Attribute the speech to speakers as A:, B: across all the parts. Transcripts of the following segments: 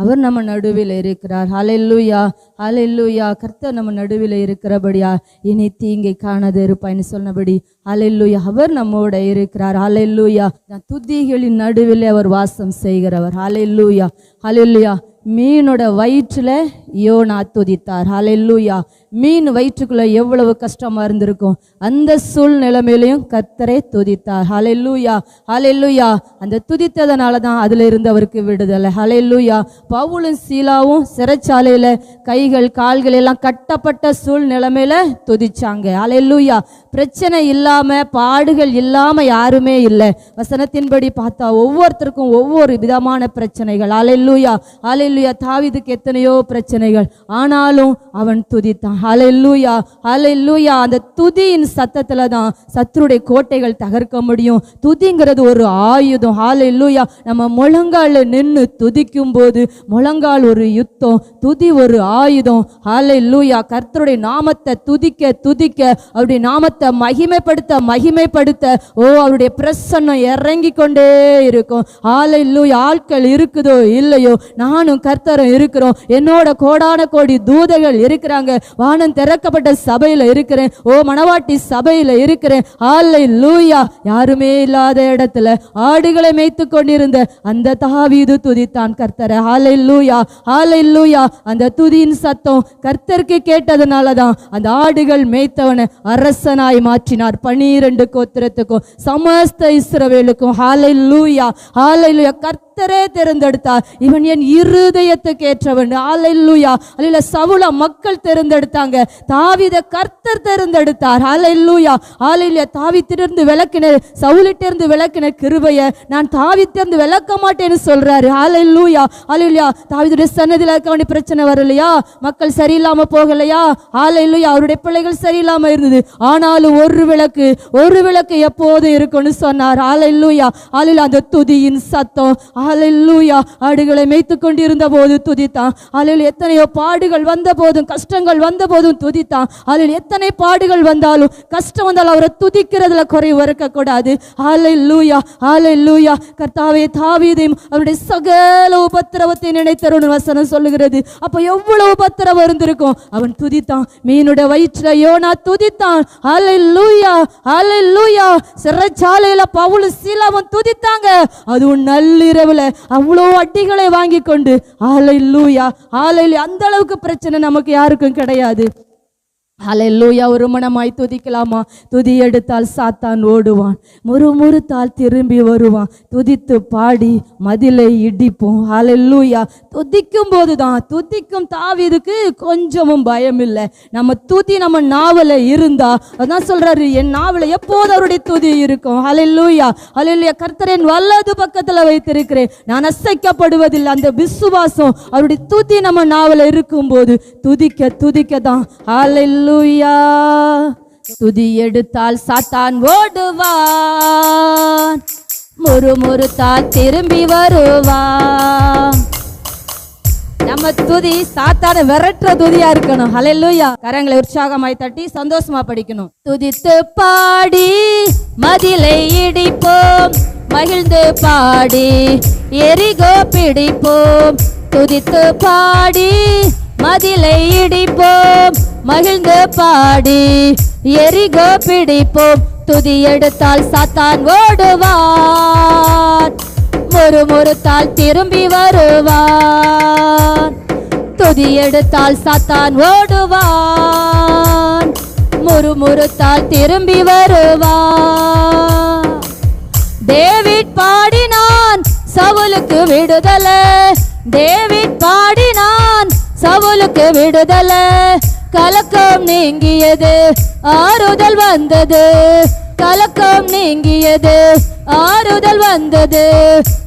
A: அவர் நம்ம நடுவில் இருக்கிறார். ஹலெல்லூயா ஹலெல்லூயா கர்த்தர் நம்ம நடுவில் இருக்கிறபடியா இனி தீங்கை காணாது இருப்பாய்ன்னு சொன்னபடி. ஹலெல்லூயா அவர் நம்மோட இருக்கிறார். ஹalleluya துதிகளின் நடுவில் அவர் வாசம் செய்கிறவர். ஹலெல்லூயா ஹலெல்லூயா மீனோட வயிற்றில் யோனா துதித்தார். ஹலெல்லூயா மீன் வயிற்றுக்குள்ள எவ்வளவு கஷ்டமா இருந்திருக்கும். அந்த சூழ்நிலைமையிலையும் கத்தரை துதித்தார். ஹலெல்லூயா ஹலெல்லூயா அந்த துதித்ததுனால தான் அதுல இருந்து அவருக்கு விடுதலை. ஹலெல்லூயா பவுலும் சீலாவும் சிறைச்சாலையில கைகள் கால்கள் எல்லாம் கட்டப்பட்ட சூழ்நிலைமையில துதிச்சாங்க. ஹலெல்லூயா பிரச்சனை இல்லாம பாடுகள் இல்லாம யாருமே இல்லை. வசனத்தின்படி பார்த்தா ஒவ்வொருத்தருக்கும் ஒவ்வொரு விதமான பிரச்சனைகள். ஹalleluya. ஹalleluya. தாவிதுக்கு எத்தனையோ பிரச்சனை பிரச்சனைகள். ஆனாலும் அவன் துதித்தான். ஹலெல்லூயா ஹலெல்லூயா அந்த துதியின் சத்தத்துல தான் சத்துருடைய கோட்டைகள் தகர்க்க முடியும். துதிங்கிறது ஒரு ஆயுதம். ஹalleluya நம்ம முழங்கால நின்று துதிக்கும் போது முழங்கால் ஒரு யுத்தம். துதி ஒரு ஆயுதம். ஹalleluya கர்த்தருடைய நாமத்தை துதிக்க துதிக்க அவருடைய நாமத்தை மகிமைப்படுத்த மகிமைப்படுத்த ஓ அவருடைய பிரசன்னம் இறங்கி கொண்டே இருக்கும். ஹalleluya ஆட்கள் இருக்குதோ இல்லையோ நானும் கர்த்தரும் இருக்கிறோம். என்னோட கோடான கோடி தூதர்கள் இருக்கிறாங்க. வானம் திறக்கப்பட்ட சபையில இருக்கிறேன். ஓ மணவாட்டி சபையில இருக்கிறேன். ஹalleluya யாருமே இல்லாத இடத்துல ஆடுகளை மேய்த்து கொண்டிருந்த அந்த தாவீது துதித்தான் கர்த்தரை. ஆலை லூயா அந்த துதியின் சத்தம் கர்த்தருக்கு கேட்டதுனால தான் அந்த ஆடுகள் மேய்த்தவனை அரசனாய் மாற்றினார். பனிரெண்டு கோத்திரத்துக்கும் சமஸ்த இஸ்ரவேலுக்கும். ஹalleluya ஹalleluya கத்தரே தேர்ந்தெடுத்தார். இவன் என் இருதயத்துக்கு ஏற்றவன் ஹalleluya அல்ல சவுல மக்கள் தேர்ந்தெடுத்தாங்க. தாவித கர்த்தர் தேர்ந்தெடுத்தார். ஹalleluya ஹalleluya தாவித்திருந்து விளக்கின சவுலிட்டிருந்து விளக்கின கிருபைய நான் தாவித்திருந்து விளக்க மாட்டேன்னு சொல்றாரு. ஹalleluya ஹalleluya தாவிதுடைய சன்னதியில் இருக்க வேண்டிய பிரச்சனை வரலையா? மக்கள் சரியில்லாம போகலையா? ஹalleluya அவருடைய பிள்ளைகள் சரியில்லாம இருந்தது. ஆனாலும் ஒரு விளக்கு ஒரு விளக்கு எப்போது இருக்கும்னு சொன்னார். ஹalleluya ஹalleluya அந்த துதியின் சத்தம். ஹalleluya ஆடுகளை மேய்த்து கொண்டிருந்த போது துதித்தான். அதில் எத்தனையோ பாடுகள் வந்த போதும் கஷ்டங்கள் வந்த போதும் துதித்தான். அதில் எத்தனை பாடுகள் வந்தாலும் கஷ்டம் வந்தாலும் அவரை துதிக்கிறதுல குறைவு இருக்கக்கூடாது. ஆலை லூயா கர்த்தாவே தாவீதையும் அவருடைய சகல உபத்திரவத்தை நினைத்தருன்னு வசனம் சொல்லுகிறது. அப்போ எவ்வளவு உபத்திரவம் இருந்திருக்கும்? அவன் துதித்தான். மீனுடைய வயிற்றுல யோனா துதித்தான். ஹalleluya ஹalleluya சிறைச்சாலையில் பவுல் சீலாவும் துதித்தாங்க. அதுவும் நள்ளிரவில் அவ்வளோ வட்டிகளை வாங்கி கொண்டு ஆலை லூயா ஆலை அந்த அளவுக்கு பிரச்சனை நமக்கு யாருக்கும் கிடையாது. அலையல்லூயா ஒரு மனமாய் துதிக்கலாமா? துதி எடுத்தால் சாத்தான் ஓடுவான். முறுமுறுத்தால் திரும்பி வருவான். துதித்து பாடி மதிலை இடிப்போம். அலையல்லூயா துதிக்கும் போது தான் துதிக்கும் தாவிதுக்கு கொஞ்சமும் பயம் இல்லை நம்ம துதி நம்ம நாவல இருந்தா அதான் சொல்றாரு என் நாவல எப்போது அவருடைய துதி இருக்கும்? அலையல்லூயா அலையல்லூயா கர்த்தரின் வல்லது பக்கத்தில் வைத்திருக்கிறேன். நான் அசைக்கப்படுவதில்லை. அந்த விசுவாசம் அவருடைய துதி நம்ம நாவல இருக்கும்போது துதிக்க துதிக்க தான் ஹalleluya. துதி எடுத்தால் சாத்தான் ஓடுவான். முறுமுறுத்தால் திரும்பி வருவான். நம்ம துதி சாத்தான விரட்டுற துதியா இருக்கணும். ஹalleluya. கரங்களை உற்சாகமாய் தட்டி சந்தோஷமா படிக்கணும். துதித்து பாடி மதிலை இடிப்போம். மகிழ்ந்து பாடி எரிகோ பிடிப்போம். துதித்து பாடி மதிலை இடிப்போம். மகிழ்ந்து பாடி. எரிகோ பிடிப்போம். துதி எடுத்தால் சாத்தான் ஓடுவான் முறுமுறுத்தால் திரும்பி வருவான் துதி எடுத்தால் சாத்தான் ஓடுவான் முறுமுறுத்தால் திரும்பி வருவான் டேவிட் பாடினான் சவுலுக்கு விடுதலை. டேவிட் பாடினான் சவுலுக்கு விடுதலை. கலக்கம் நீங்கியது ஆறுதல் வந்தது. கலக்கம் நீங்கியது ஆறுதல் வந்தது.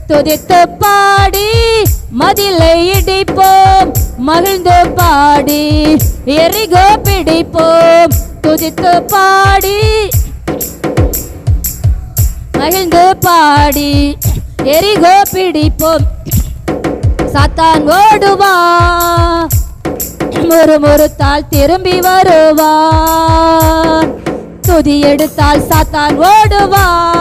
A: துதித்து பாடி மதிலை இடிப்போம். மகிழ்ந்து பாடி எரிகோ பிடிப்போம். துதித்து பாடி மகிழ்ந்து பாடி எரிகோ பிடிப்போம். சாத்தான் ஓடுவான் முறுமுறுத்தால் திரும்பி வருவான் துதி எடுத்தால் சாத்தான் ஓடுவான்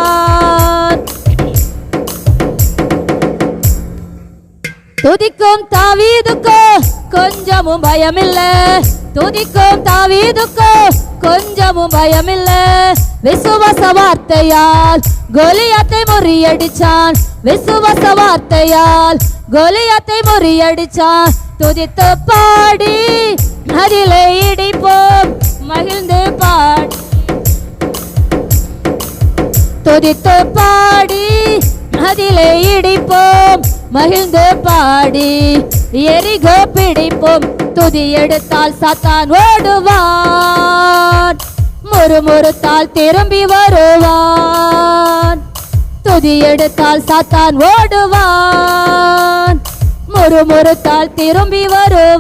A: துதிக்கும் தாவீதுக்கோ கொஞ்சமும் பயமில்ல. துதிக்கும் தாவீதுக்கோ கொஞ்சமும் பயமில்ல. விசுவாச வார்த்தையால் கோலியாத்தை முறியடிச்சான். விசுவாச வார்த்தையால் கோலியாத்தை முறியடிச்சான். துதித்து பாடி அதிலே இடிப்போம் மகிழ்ந்து பாடி. துதித்து பாடி அதிலே இடிப்போம் மகிழ்ந்து பாடி. எரிகோ பிடிப்போம் துதி எடுத்தால் சத்தான் ஓடுவான். முறுமுறுத்தால் திரும்பி வருவான். துதி எடுத்தால் சத்தான் ஓடுவான். ஒரு முறுமுறுத்தால் திரும்பி வருவான்.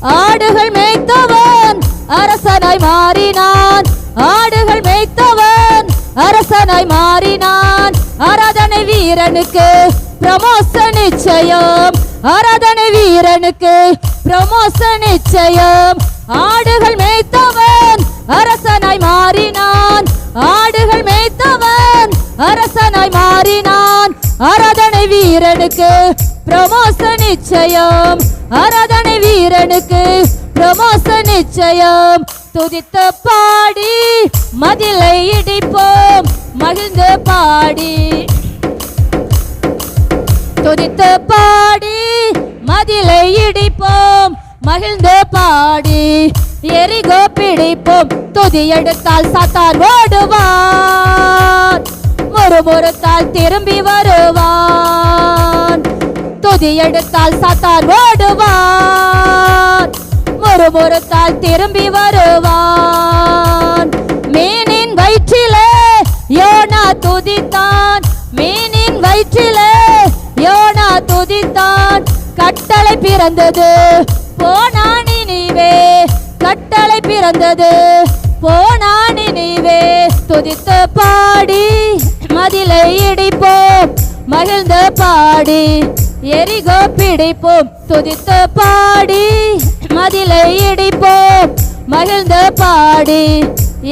A: ஆடுகள் மேய்த்தவன் அரசனாய் மாறினான். ஆடுகள் மேய்த்தவன் அரசனாய் மாறினான். ஆராதனை வீரனுக்கு பிரமோசன் நிச்சயம். ஆராதனை வீரனுக்கு பிரமோசன் நிச்சயம். ஆடுகள் மேய்த்தவன் அரசனாய் மாறினான். ஆடுகள் மேய்த்தவன் அரசனாய் மாறினான். ஆராதனை வீரனுக்கு பிரமோசன் நிச்சயம். ஆராதனை வீரனுக்கு பிரமோசன் நிச்சயம். துதித்த பாடி மதிலை இடிப்போம். மகிழ்ந்து பாடி. துதித்த பாடி மதிலை இடிப்போம். மகிழ்ந்து பாடி. எரிகோ பிடிப்போம். துதி எடுத்தால் சாத்தான் ஓடுவார். முறுமுறுத்தால் திரும்பி வருவான். துதி எடுத்தால் சாத்தான் ஓடுவான். முறுமுறுத்தால் திரும்பி வருவான். மீனின் வயிற்றிலே யோனா துதித்தான். மீனின் வயிற்றிலே யோனா துதித்தான். கட்டளை பிறந்தது போனானி நீவே கட்டளை பிறந்தது போனானி நீவே துதித்து பாடி. மதிலை இடிப்போம் மகிழ்ந்து பாடி எரிகோ பிடிப்போம் துதித்து பாடி. மதிலை இடிப்போம் மகிழ்ந்து பாடி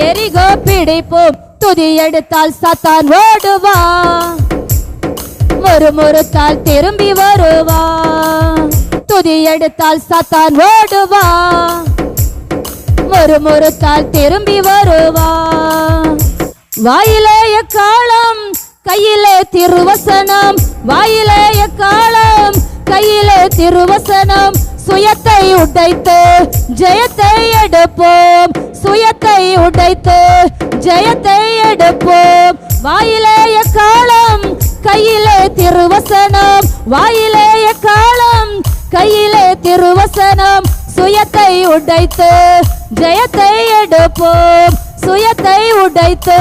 A: எரிகோ பிடிப்போம் துதி எடுத்தால் சத்தான் ஓடுவா. ஒரு முறுத்தால் திரும்பி வருவா. துதி எடுத்தால் சத்தான் ஓடுவா. ஒரு முறுத்தால் திரும்பி வருவான் வாயிலேய காலம் கையிலே திருவசனம். வாயிலேய காலம் கையிலே திருவசனம். சுயத்தை உடைத்து ஜெயத்தை எடுப்போம். சுயத்தை உடைத்து ஜெயத்தை எடுப்போம். வாயிலேய காலம் கையிலே திருவசனம். வாயிலேய காலம் கையிலே திருவசனம். சுயத்தை உடைத்து ஜெயத்தை எடுப்போம். சுயத்தை உடைத்து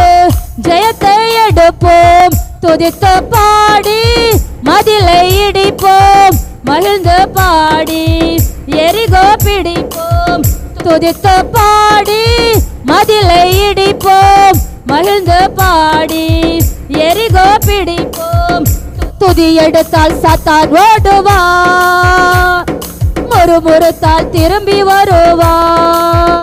A: ஜெயத்தை எடுப்போம். துதித்து பாடி மதிலை இடிப்போம். மகிழ்ந்து பாடி எரிகோ பிடிப்போம். துதித்து பாடி மதிலை இடிப்போம். மகிழ்ந்து பாடி எரிகோ பிடிப்போம். துதி எடுத்தால் சாத்தான் ஓடுவான் முறுமுறுத்தால் திரும்பி வருவான்